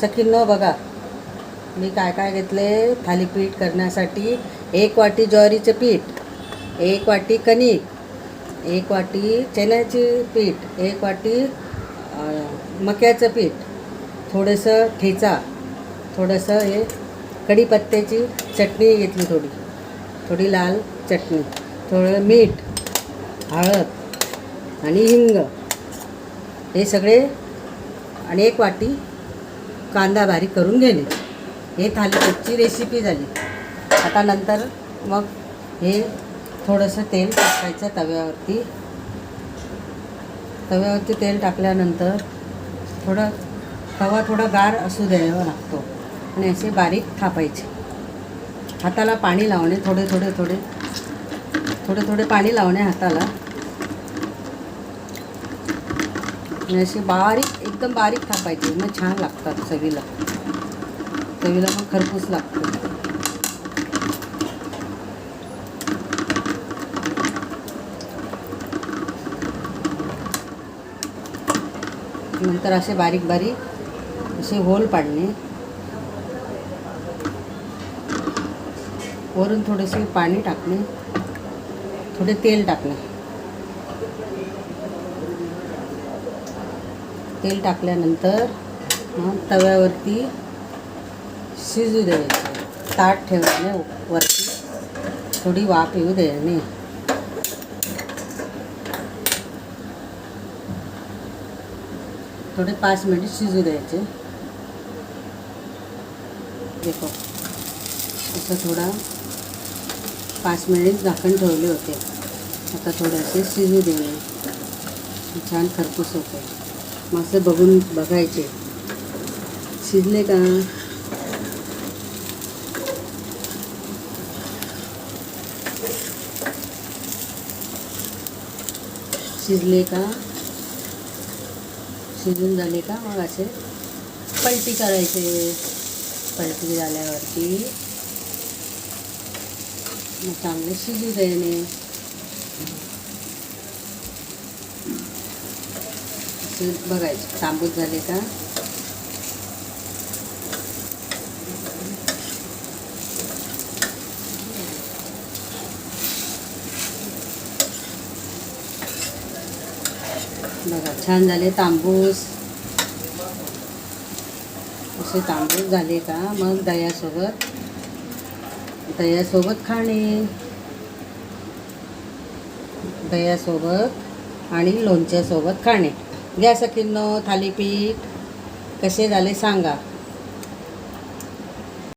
सखींनो बघा. मी काय काय घेतले? थालीपीठ करण्यासाठी एक वाटी ज्वारीचं पीठ एक वाटी कणिक एक वाटी चण्याची पीठ एक वाटी मक्याचं पीठ थोडंसं ठेचा थोडंसं हे कढीपत्त्याची चटणी घेतली थोडी थोडी लाल चटणी थोडं मीठ हळद आणि हिंग. हे सगळे आणि एक वाटी कांदा बारीक करून घेणे. हे थालीपीठची रेसिपी झाली. आता नंतर मग हे थोडंसं तेल टाकायचं तव्यावरती. तव्यावरती तेल टाकल्यानंतर थोडं तवा थोडा गार असू द्यावा लागतो. आणि असे बारीक थापायचे. हाताला पाणी लावणे थोडे थोडे थोडे थोडे थोडे पाणी लावणे हाताला. आणि असे बारीक एकदम बारीक थापायचे. मग छान लागतात चवीला. चवीला मग खरपूस लागतो. नंतर असे बारीक बारीक असे होल पाडणे. वरून थोडेसे पाणी टाकणे. थोडे तेल टाकणे. तेल टाकल्यानंतर तव्यावरती शिजू द्यायचं. ताट ठेवणे वरती थोडी वाफ येऊ द्यायने थोडे पाच मिनिट शिजू द्यायचे. देखो असं थोडा पाच मिनिट झाकण ठेवले होते. आता थोडेसे शिजू देणे. छान खरपूस होते. मासे बघून बघायचे. शिजले का? शिजले का? शिजून झाले का मग असे? पलटी करायचे. पलटी झाल्यावरती मग चांगले शिजू द्यायने असे बघायचं. तांबूस झाले का? बघा छान झाले तांबूस. असे तांबूस झाले का? मग दह्यासोबत. दह्यासोबत खाणे. दह्यासोबत आणि लोणच्यासोबत खाणे. घ्या सखींनो थालीपीठ कसे झाले सांगा.